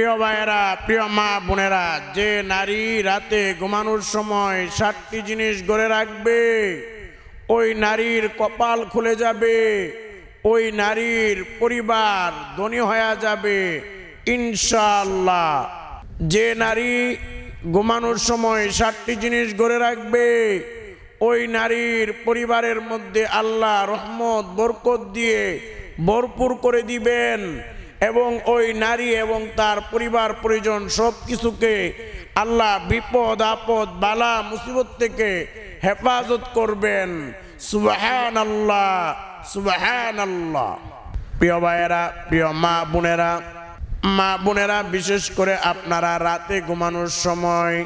প্রিয় ভাইয়েরা, প্রিয় মা বোনেরা, যে নারী রাতে ঘুমানোর সময় সাতটি জিনিস গড়ে রাখবে, ওই নারীর কপাল খুলে যাবে, ওই নারীর পরিবার ধনী হয়ে যাবে ইনশাল্লাহ যে নারী ঘুমানোর সময় সাতটি জিনিস গড়ে রাখবে, ওই নারীর পরিবারের মধ্যে আল্লাহ রহমত, বরকত দিয়ে ভরপুর করে দিবেন। এবং ওই নারী এবং তার পরিবার, পরিজন সব কিছুকে আল্লাহ বিপদ, আপদ, বালা, মুসিবত থেকে হেফাজত করবেন। সুবাহান আল্লাহ সুবাহান আল্লাহ প্রিয় ভাইয়েরা, প্রিয় মা বোনেরা মা বোনেরা, বিশেষ করে আপনারা রাতে ঘুমানোর সময়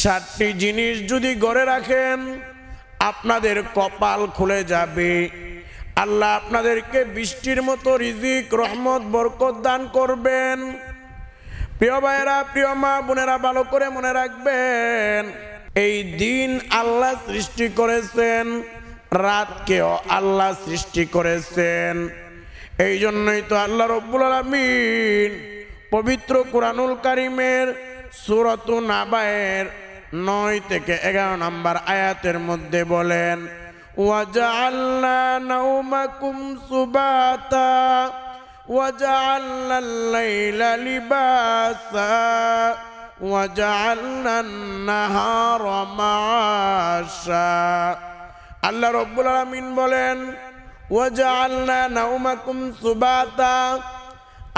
সাতটি জিনিস যদি গড়ে রাখেন, আপনাদের কপাল খুলে যাবে। আল্লাহ আপনাদেরকে বৃষ্টির মতো রিজিক, রহমত, বরকত দান করবেন। প্রিয় ভাইয়েরা, প্রিয় মা বোনেরা, ভালো করে মনে রাখবেন, এই দিন আল্লাহ সৃষ্টি করেছেন, রাতকেও আল্লাহ সৃষ্টি করেছেন। এই জন্যই তো আল্লাহ রব্বুল আলমিন পবিত্র কুরআনুল কারিমের সুরত নাবায়ের নয় থেকে এগারো নম্বর আয়াতের মধ্যে বলেন وجعلنا نومكم سباتا وجعلنا الليل لباسا وجعلنا النهار معاشا আল্লাহ রব্বুল আলমিন বলেন ওয়াজআলনা নাউমাকুম সুবাতা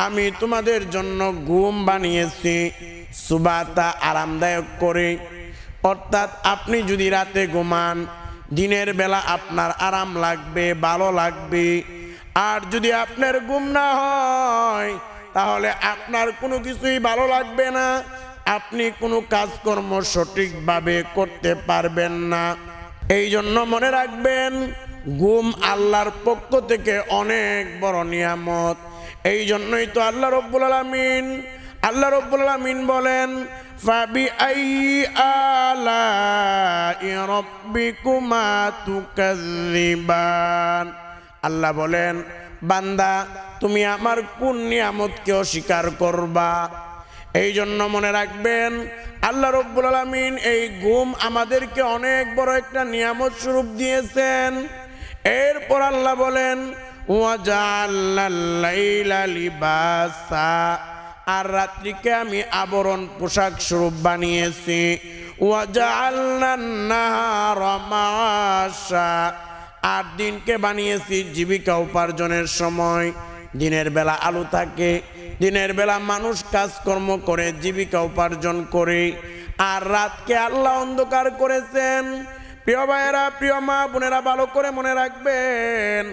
আমি তোমাদের জন্য ঘুম বানিয়েছি সুবাতা আরামদায়ক করে অর্থাৎ আপনি যদি রাতে ঘুমান দিনের বেলা আপনার আরাম লাগবে, ভালো লাগবে। আর যদি আপনার ঘুম না হয়, তাহলে আপনার কোনো কিছুই ভালো লাগবে না। আপনি কোনো কাজকর্ম সঠিকভাবে করতে পারবেন না। এই জন্য মনে রাখবেন, ঘুম আল্লাহর পক্ষ থেকে অনেক বড় নিয়ামত। এই জন্যই তো আল্লাহ রব্বুল আলমিন আল্লাহ রব্বুল আলমিন বলেন ফাবি আই আলা রব্বিকুমা তুকাযিবান আল্লাহ বলেন, বান্দা, তুমি আমার কোন নিয়ামতকে অস্বীকার করবা? এই জন্য মনে রাখবেন, আল্লাহ রব্বুল আলমিন এই ঘুম আমাদেরকে অনেক বড় একটা নিয়ামত স্বরূপ দিয়েছেন। এরপর আল্লাহ বলেন ওয়াজাল্লাইলা লিবাসা। আর রাত্রিকে আমি আবরণ পোশাক স্বরূপ বানিয়েছি। আর দিনকে বানিয়েছি জীবিকা উপার্জনের সময়। দিনের বেলা আলো থাকে, দিনের বেলা মানুষ কাজকর্ম করে, জীবিকা উপার্জন করে। আর রাতকে আল্লাহ অন্ধকার করেছেন। প্রিয় ভাইয়েরা, প্রিয় মা বোনেরা, ভালো করে মনে রাখবেন,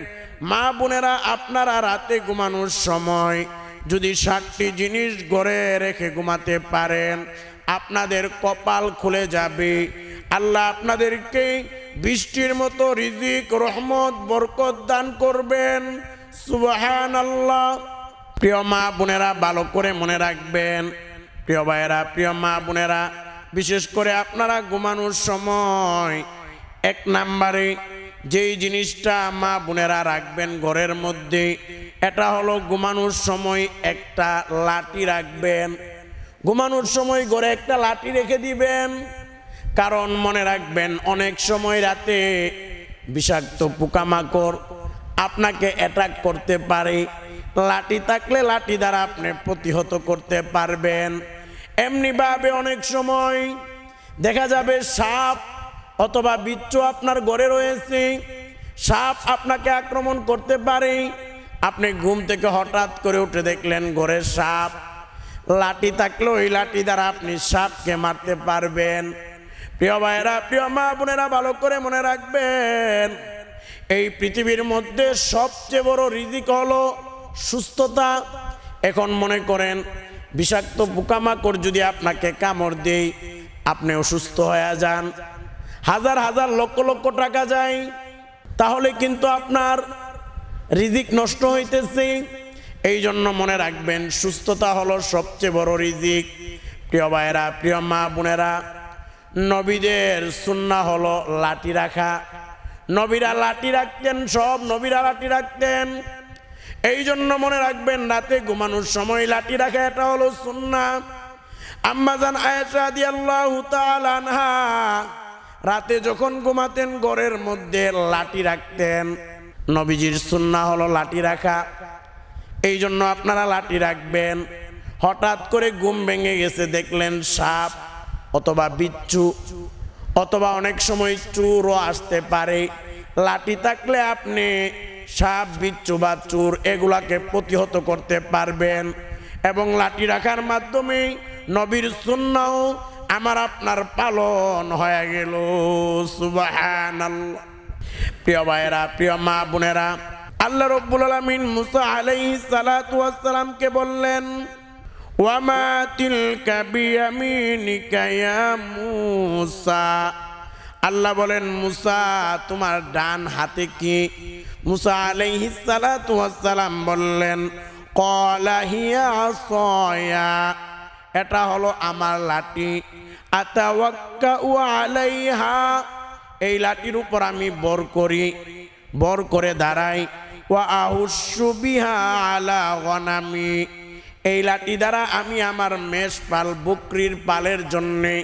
মা বোনেরা আপনারা রাতে ঘুমানোর সময় যদি ষাটটি জিনিস গড়ে রেখে ঘুমাতে পারেন, আপনাদের কপাল খুলে যাবে। আল্লাহ আপনাদেরকে বৃষ্টির মতো রিজিক, রহমত, বরকত দান করবেন। সুবাহান আল্লাহ প্রিয় মা বোনেরা, ভালো করে মনে রাখবেন। প্রিয় ভাইয়েরা, প্রিয় মা বোনেরা, বিশেষ করে আপনারা ঘুমানোর সময় এক নাম্বারে যেই জিনিসটা মা বোনেরা রাখবেন ঘরের মধ্যে, এটা হলো ঘুমানোর সময় একটা লাঠি রাখবেন। ঘুমানোর সময় ঘরে একটা লাঠি রেখে দিবেন। কারণ মনে রাখবেন, অনেক সময় রাতে বিষাক্ত পোকামাকড় আপনাকে অ্যাটাক করতে পারে। লাঠি থাকলে লাঠি দ্বারা আপনি প্রতিহত করতে পারবেন। এমনিভাবে অনেক সময় দেখা যাবে সাপ অথবা বিচ্ছু আপনার ঘরে রয়েছে, সাপ আপনাকে আক্রমণ করতে পারে। আপনি ঘুম থেকে হঠাৎ করে উঠে দেখলেন ঘরের সাপ। লাঠি থাকলে ওই লাঠি দ্বারা আপনি সাপকে মারতে পারবেন। প্রিয় ভাইয়েরা, প্রিয় মা বোনেরা, ভালো করে মনে রাখবেন, এই পৃথিবীর মধ্যে সবচেয়ে বড় রিজিক হলো সুস্থতা। এখন মনে করেন, বিষাক্ত পোকামাকড় যদি আপনাকে কামড় দেয়, আপনি অসুস্থ হয়ে যান। হাজার হাজার লক্ষ লক্ষ টাকা যায়। তাহলে কিন্তু আপনার রিজিক নষ্ট হইতেছে। এই জন্য মনে রাখবেন, সুস্থতা হলো সবচেয়ে বড় রিজিক। প্রিয় ভাইয়েরা, প্রিয় মা বোনেরা, নবীদের সুন্না হলো লাঠি রাখা। নবীরা লাঠি রাখতেন, সব নবীরা লাঠি রাখতেন। এই জন্য মনে রাখবেন, রাতে ঘুমানোর সময় লাঠি রাখা এটা হলো সুন্না আম্মাজান আয়েশা দিয়াল্লাহু তাআলা আনহা রাতে যখন ঘুমাতেন, ঘরের মধ্যে লাঠি রাখতেন। নবীজির সুন্না হলো লাঠি রাখা। এই জন্য আপনারা লাঠি রাখবেন। হঠাৎ করে ঘুম ভেঙে গেছে, দেখলেন সাপ অথবা বিচ্ছু অথবা অনেক সময় চুরও আসতে পারে। লাঠি থাকলে আপনি সাপ, বিচ্ছু বা চুর এগুলাকে প্রতিহত করতে পারবেন। এবং লাঠি রাখার মাধ্যমে নবীর সুন্নাও আমার আপনার পালন হয়ে গেল, সুবহানাল্লাহ। প্রিয় ভাইয়েরা, প্রিয় মা বোনেরা, আল্লাহ রব্বুল আলামিন মুসা আলাইহিস সালাতু ওয়াস বললেন, ওয়ামা তিলকা বিয়ামিনিকা ইয়া মুসা? আল্লাহ বলেন, মুসা, তোমার ডান হাতে কি? মুসা আলাইহিস সালাতু ওয়াস সালাম বললেন কলাহিয়া হিয়া আসয়া এটা হলো আমার লাঠি। আলাইহা। এই লাঠির উপর আমি বর করি, বর করে দাঁড়াই। ওয়া আহুসু বিহা আলা গনামি। এই লাঠি দ্বারা আমি আমার মেষ পাল বকরির পালের জন্যে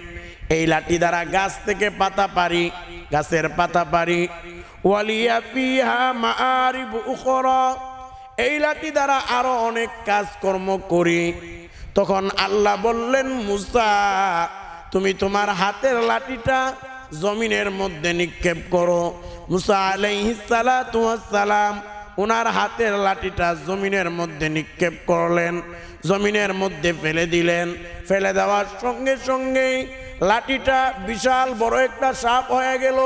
এই লাঠি দ্বারা গাছ থেকে পাতা পারি, গাছের পাতা পারি। ওয়ালিয়া পিহা উখরা। এই লাঠি দ্বারা আরও অনেক কাজকর্ম করি। তখন আল্লাহ বললেন, মুসা, তুমি তোমার হাতের লাঠিটা জমিনের মধ্যে নিক্ষেপ করো। মুসা আলাইহিসালাম ওনার হাতের লাঠিটা জমিনের মধ্যে নিক্ষেপ করলেন, জমিনের মধ্যে ফেলে দিলেন। ফেলে দেওয়ার সঙ্গে সঙ্গে লাঠিটা বিশাল বড় একটা সাপ হয়ে গেল।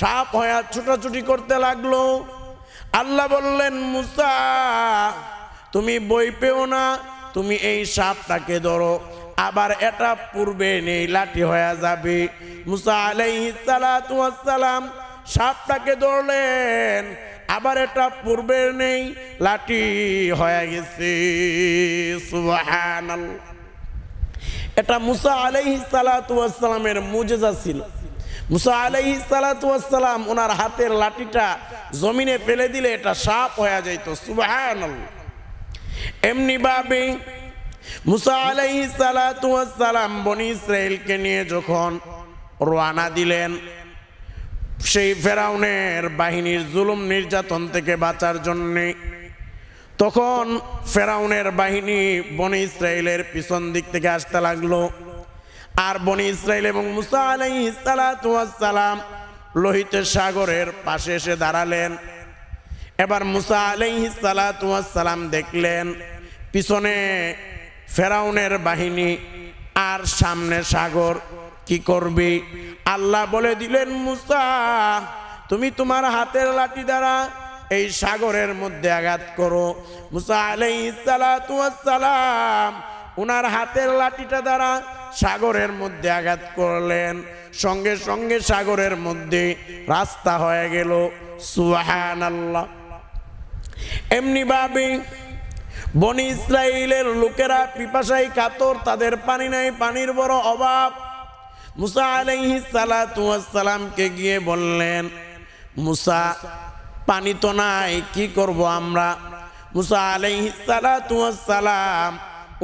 সাপ হয়ে ছুটাছুটি করতে লাগল। আল্লাহ বললেন, মুসা, তুমি বই পেও না তুমি এই সাপটাকে ধরো। আবার এটা পূর্বে নেই, লাঠি হয়ে যাবে। মুসা আলাইহিসালাম সাপটাকে ধরলেন। আবার এটা পূর্বের নেই, লাঠি হয়ে গেছে। এটা মুসা আলাইহি সালাতামের মুজেজা ছিল। মুসা আলাইহি সালাতাম ওনার হাতের লাঠিটা জমিনে ফেলে দিলে এটা সাপ হয়ে যাইত। সুবহানাল্লাহ এমনি ভাবে মুসা আলাইহি সালাতাম বনি ইসরায়েলকে নিয়ে যখন রওয়ানা দিলেন, সেই ফেরাউনের বাহিনীর জুলুম নির্যাতন থেকে বাঁচার জন্যে, তখন ফেরাউনের বাহিনী বনি ইসরায়েলের পিছন দিক থেকে আসতে লাগল। আর বনি ইসরায়েল এবং মুসা আলাইসালাম লোহিত সাগরের পাশে এসে দাঁড়ালেন। এবার মুসা আলাইসালাম দেখলেন পিছনে ফেরাউনের বাহিনী আর সামনে সাগর, কি করবি? আল্লাহ বলে দিলেন, মুসা, তুমি তোমার হাতের লাঠি দ্বারা এই সাগরের মধ্যে আঘাত করো। মুসা আলাইসালাম উনার হাতের লাঠিটা দ্বারা সাগরের মধ্যে আঘাত করলেন। সঙ্গে সঙ্গে সাগরের মধ্যে রাস্তা হয়ে গেল। সুহান আল্লাহ এমনি ভাবে বনি ইসরায়েলের লোকেরা পিপাসাই কাতর, তাদের পানি নাই, পানির বড় অভাব। মুসা আলাইহি সালাতামকে গিয়ে বললেন, মুসা, পানি তো নাই, কি করব আমরা? মুসা আলাইহি সালাতাম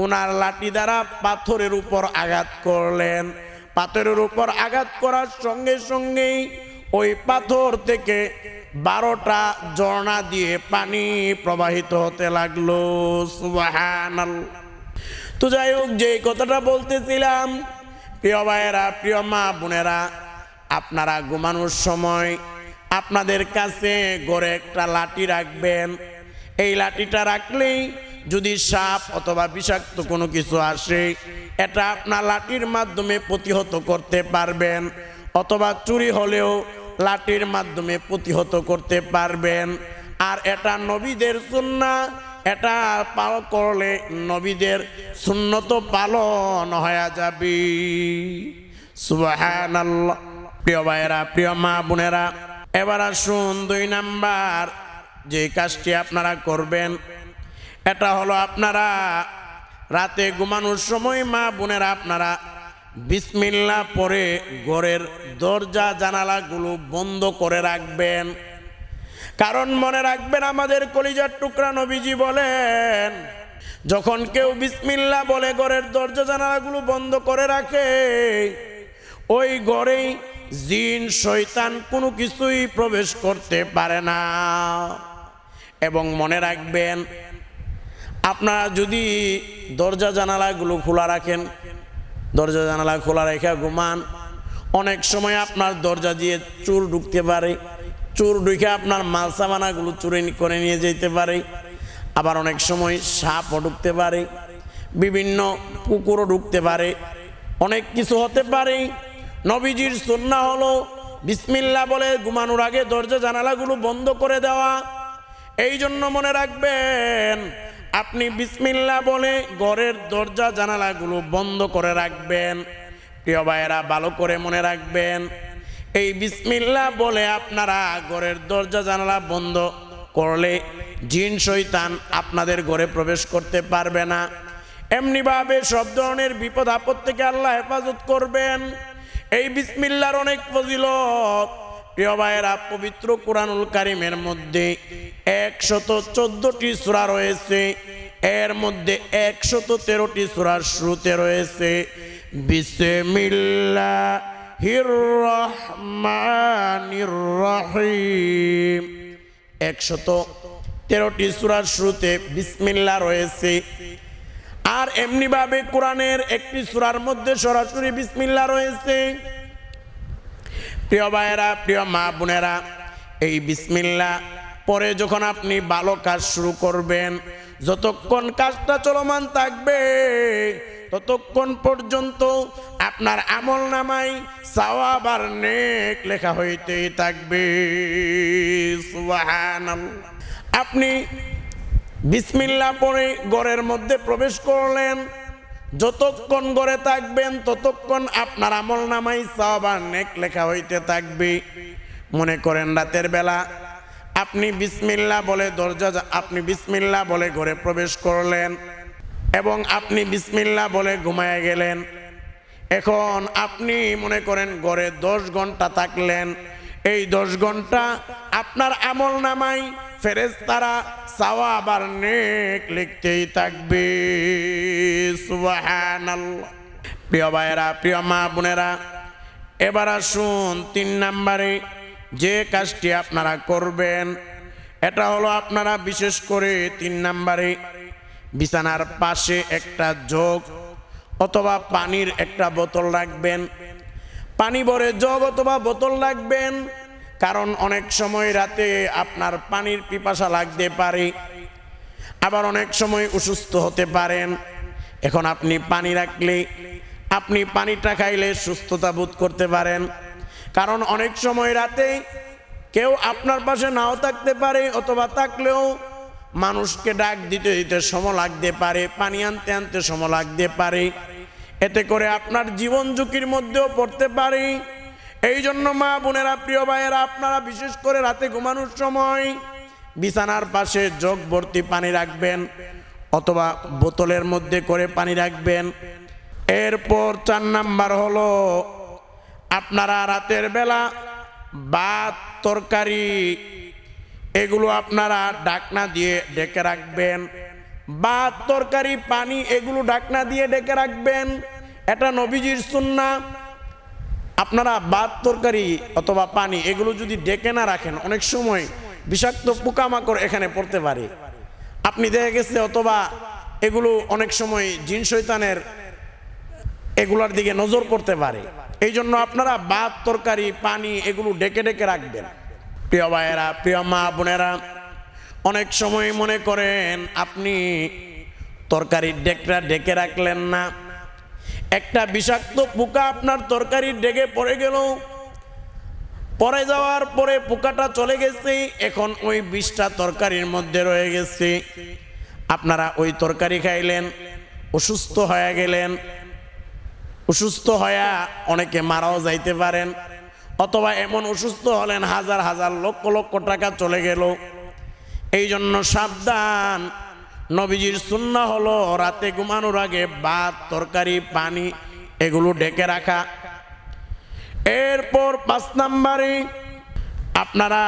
ওনার লাঠি দ্বারা পাথরের উপর আঘাত করলেন। পাথরের উপর আঘাত করার সঙ্গে সঙ্গেই ওই পাথর থেকে বারোটা ঝর্ণা দিয়ে পানি প্রবাহিত হতে লাগল সুবহানাল্লাহ তো যাই হোক, যে কথাটা বলতেছিলাম, প্রিয় ভাইয়েরা, প্রিয় মা বোনেরা, আপনারা ঘুমানোর সময় আপনাদের কাছে গড়ে একটা লাঠি রাখবেন। এই লাঠিটা রাখলেই যদি সাপ অথবা বিষাক্ত কোনো কিছু আসে, এটা আপনার লাঠির মাধ্যমে প্রতিহত করতে পারবেন, অথবা চুরি হলেও লাঠির মাধ্যমে প্রতিহত করতে পারবেন। আর এটা নবীদের সুন্না এটা পাল করলে নবীদের সুন্নত পালন হয়ে যাবে। প্রিয় ভাইয়েরা, প্রিয় মা বোনেরা, এবার আসুন দুই নাম্বার যে কাজটি আপনারা করবেন। এটা হলো আপনারা রাতে ঘুমানোর সময় মা বোনেরা আপনারা বিসমিল্লা পরে ঘরের দরজা জানালাগুলো বন্ধ করে রাখবেন। কারণ মনে রাখবেন আমাদের কলিজার টুকরা নবীজি বলেন, যখন কেউ বিসমিল্লা বলে ঘরের দরজা জানালাগুলো বন্ধ করে রাখে, ওই ঘরেই জিন, শয়তান কোনো কিছুই প্রবেশ করতে পারে না। এবং মনে রাখবেন, আপনারা যদি দরজা জানালাগুলো খোলা রাখেন দরজা জানালা খোলা রেখে ঘুমান। অনেক সময় আপনার দরজা দিয়ে চুর ঢুকতে পারে। চুর ঢুকে আপনার মাল সামানাগুলো চুরি করে নিয়ে যেতে পারে। আবার অনেক সময় সাপও ঢুকতে পারে। বিভিন্ন কুকুরও ঢুকতে পারে। অনেক কিছু হতে পারে। নবীজির সন্না হলো বিসমিল্লা বলে ঘুমানোর আগে দরজা জানালাগুলো বন্ধ করে দেওয়া। এই জন্য মনে রাখবেন আপনি বিসমিল্লা বলে ঘরের দরজা জানালাগুলো বন্ধ করে রাখবেন। প্রিয় ভাইয়েরা, ভালো করে মনে রাখবেন, এই বিসমিল্লা বলে আপনারা ঘরের দরজা জানালা বন্ধ করলে জিন শৈতান আপনাদের ঘরে প্রবেশ করতে পারবে না। এমনিভাবে সব ধরনের বিপদ আপদ থেকে আল্লাহ হেফাজত করবেন। এই বিসমিল্লার অনেক ফজিলত। প্রিয় ভাইয়েরা, পবিত্র কোরআনুল কারিমের মধ্যে একশত চোদ্দটি সুরা রয়েছে। এর মধ্যে একশত তেরোটি সুরার শুরুতে রয়েছে। রহিম। একশত তেরোটি সুরার শুরুতে বিসমিল্লা রয়েছে। আর এমনিভাবে কোরআনের একটি সুরার মধ্যে সরাসরি বিসমিল্লা রয়েছে। প্রিয় ভাইয়েরা, প্রিয় মা বোনেরা, এই বিসমিল্লা পরে যখন আপনি ভালো কাজ শুরু করবেন, যতক্ষণ কাজটা চলমান থাকবে, ততক্ষণ পর্যন্ত আপনার আমল নামাই সওয়াব আর নেক লেখা হইতেই থাকবে। আপনি বিসমিল্লা পরে ঘরের মধ্যে প্রবেশ করলেন যতক্ষণ ঘরে থাকবেন, ততক্ষণ আপনার আমল নামাই সব আর নেক লেখা হইতে থাকবে। মনে করেন রাতের বেলা আপনি বিসমিল্লা বলে দরজা, আপনি বিসমিল্লা বলে ঘরে প্রবেশ করলেন এবং আপনি বিসমিল্লা বলে ঘুমায় গেলেন। এখন আপনি মনে করেন ঘরে দশ ঘণ্টা থাকলেন। এই দশ ঘণ্টা আপনার আমল নামাই ফেরেস তারা সাওয়া আবার নেক লিখতেই থাকবে। সুবহানাল্লাহ। প্রিয় ভাইয়েরা, প্রিয় মা বোনেরা, এবার আসুন তিন নাম্বারে যে কাজটি আপনারা করবেন, এটা হলো আপনারা বিশেষ করে তিন নাম্বারে বিছানার পাশে একটা জগ অথবা পানির একটা বোতল রাখবেন। পানি ভরে জগ অথবা বোতল রাখবেন কারণ অনেক সময় রাতে আপনার পানির পিপাসা লাগতে পারে, আবার অনেক সময় অসুস্থ হতে পারেন। এখন আপনি পানি রাখলে, আপনি পানিটা খাইলে সুস্থতা বোধ করতে পারেন। কারণ অনেক সময় রাতে কেউ আপনার পাশে নাও থাকতে পারে, অথবা থাকলেও মানুষকে ডাক দিতে দিতে সময় লাগতে পারে, পানি আনতে আনতে সময় লাগতে পারে। এতে করে আপনার জীবন ঝুঁকির মধ্যেও পড়তে পারে। এই জন্য মা বোনেরা, প্রিয় ভাইয়েরা, আপনারা বিশেষ করে রাতে ঘুমানোর সময় বিছানার পাশে জগ ভর্তি পানি রাখবেন অথবা বোতলের মধ্যে করে পানি রাখবেন। এরপর চার নাম্বার হলো, আপনারা রাতের বেলা ভাত, তরকারি, এগুলো আপনারা ডাকনা দিয়ে ডেকে রাখবেন। ভাত, তরকারি, পানি এগুলো ডাকনা দিয়ে ডেকে রাখবেন। এটা নবীজির সুন্না আপনারা ভাত তরকারি অথবা পানি এগুলো যদি ডেকে না রাখেন, অনেক সময় বিষাক্ত পোকামাকড় এখানে পড়তে পারে। আপনি দেখে গেছে অথবা এগুলো অনেক সময় জিন শৈতানের এগুলোর দিকে নজর পড়তে পারে। এই জন্য আপনারা ভাত তরকারি, পানি এগুলো ডেকে ডেকে রাখবেন। প্রিয় ভাইয়েরা, প্রিয় মা বোনেরা, অনেক সময় মনে করেন, আপনি তরকারি ডেকরা ডেকে রাখলেন না। একটা বিষাক্ত পোকা আপনার তরকারির ডেকে পড়ে গেল। পরে যাওয়ার পরে পোকাটা চলে গেছে, এখন ওই বিষটা তরকারির মধ্যে রয়ে গেছে। আপনারা ওই তরকারি খাইলেন, অসুস্থ হয়ে গেলেন। অসুস্থ হয়ে অনেকে মারাও যাইতে পারেন, অথবা এমন অসুস্থ হলেন, হাজার হাজার লক্ষ লক্ষ টাকা চলে গেল। এই জন্য সাবধান নবীজির সুন্না হলো রাতে ঘুমানোর আগে ভাত, তরকারি, পানি এগুলো ডেকে রাখা। এরপর পাঁচ নাম্বারে আপনারা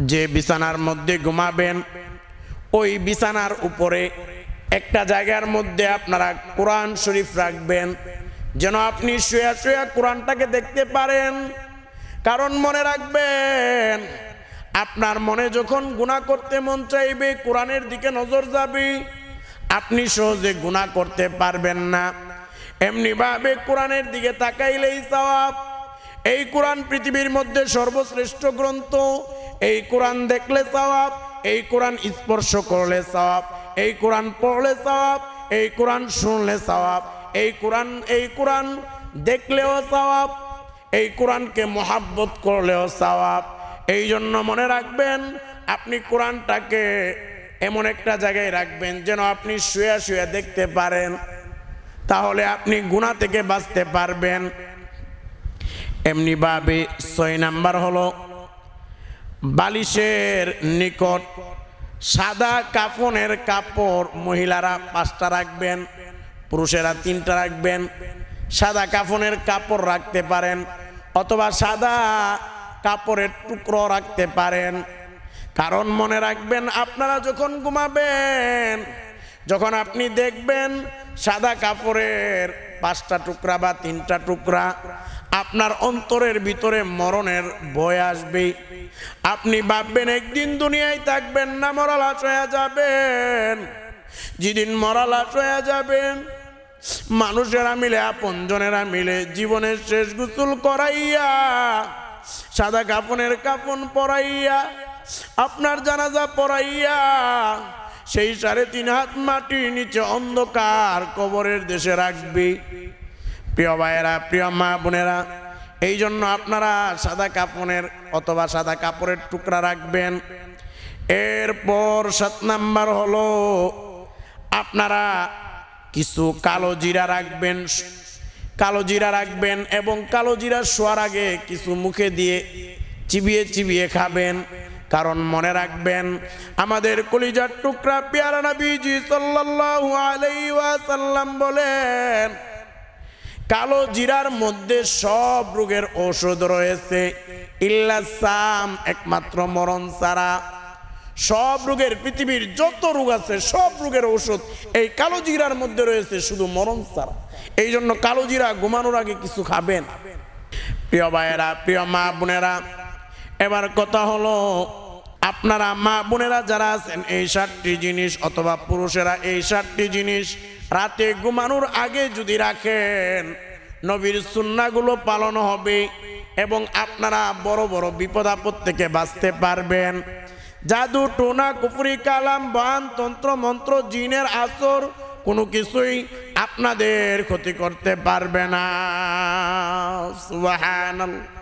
যে বিছানার মধ্যে ঘুমাবেন, ওই বিছানার উপরে একটা জায়গার মধ্যে আপনারা কোরআন শরীফ রাখবেন। যেন আপনি শুয়া শুয়া কোরআনটাকে দেখতে পারেন। কারণ মনে রাখবেন আপনার মনে যখন গুণা করতে মন চাইবে, কোরআনের দিকে নজর যাবে, আপনি সহজে গুণা করতে পারবেন না। এমনিভাবে কোরআনের দিকে তাকাইলেই সওয়াব। এই কোরআন পৃথিবীর মধ্যে সর্বশ্রেষ্ঠ গ্রন্থ, এই কোরআন দেখলে সওয়াব, এই কোরআন স্পর্শ করলে সওয়াব, এই কোরআন পড়লে সওয়াব, এই কোরআন শুনলে সওয়াব, এই কোরআন এই কোরআন দেখলেও সওয়াব, এই কোরআনকে মহাব্বত করলেও সওয়াব। এই জন্য মনে রাখবেন, আপনি কোরআনটাকে এমন একটা জায়গায় রাখবেন যেন আপনি শুয়ে শুয়ে দেখতে পারেন, তাহলে আপনি গুণা থেকে বাঁচতে পারবেন। এমনিভাবে ছয় নাম্বার হলো, বালিশের নিকট সাদা কাফনের কাপড় মহিলারা পাঁচটা রাখবেন, পুরুষেরা তিনটা রাখবেন, সাদা কাফনের কাপড় রাখতে পারেন, অথবা সাদা কাপড়ের টুকরো রাখতে পারেন। কারণ মনে রাখবেন, আপনারা যখন ঘুমাবেন, যখন আপনি দেখবেন সাদা কাপড়ের পাঁচটা টুকরা বা তিনটা টুকরা, আপনার অন্তরের ভিতরে মরণের ভয় আসবে আপনি ভাববেন, একদিন দুনিয়ায় থাকবেন না মরালাশ হয়ে যাবেন। যেদিন মরালাশ হয়ে যাবেন, মানুষেরা মিলে, আপনজনেরা মিলে জীবনের শেষ গুসুল করাইয়া সাদা কাপনের কাপন পরাইয়া, আপনার জানাজা পরাইয়া, সেই সাড়ে তিন হাত মাটির নিচে অন্ধকার কবরের দেশে রাখবে। প্রিয় ভাইয়েরা, প্রিয় মা বোনেরা এই জন্য আপনারা সাদা কাপনের অথবা সাদা কাপড়ের টুকরা রাখবেন। এরপর সাত নাম্বার হলো, আপনারা কিছু কালো জিরা রাখবেন কালো জিরা রাখবেন এবং কালো জিরা শোয়ার আগে কিছু মুখে দিয়ে চিবিয়ে চিবিয়ে খাবেন। কারণ মনে রাখবেন, আমাদের কলিজার টুকরা পেয়ারা নবীজি সাল্লাল্লাহু বলেন, কালো জিরার মধ্যে সব রোগের ঔষধ রয়েছে। ইল্লা সাম একমাত্র মরণ ছাড়া। সব রোগের পৃথিবীর যত রোগ আছে, সব রোগের ঔষধ এই কালো জিরার মধ্যে রয়েছে, শুধু মরণ ছাড়া। এই জন্য কালোজিরা ঘুমানোর আগে কিছু খাবেন। প্রিয় ভাইয়েরা, প্রিয় মা বোনেরা, এবার কথা হলো, আপনারা মা বোনেরা যারা আছেন, এই সাতটি জিনিস অথবা পুরুষেরা এই সাতটি জিনিস রাতে ঘুমানোর আগে যদি রাখেন, নবীর সুন্নাগুলো পালন হবে এবং আপনারা বড় বড় বিপদ আপদ থেকে বাঁচতে পারবেন। জাদু, টোনা কুপুরি কালাম, বান তন্ত্র মন্ত্র জিনের আসর কোনো কিছুই আপনাদের ক্ষতি করতে পারবে না। সুবহানাল্লাহ।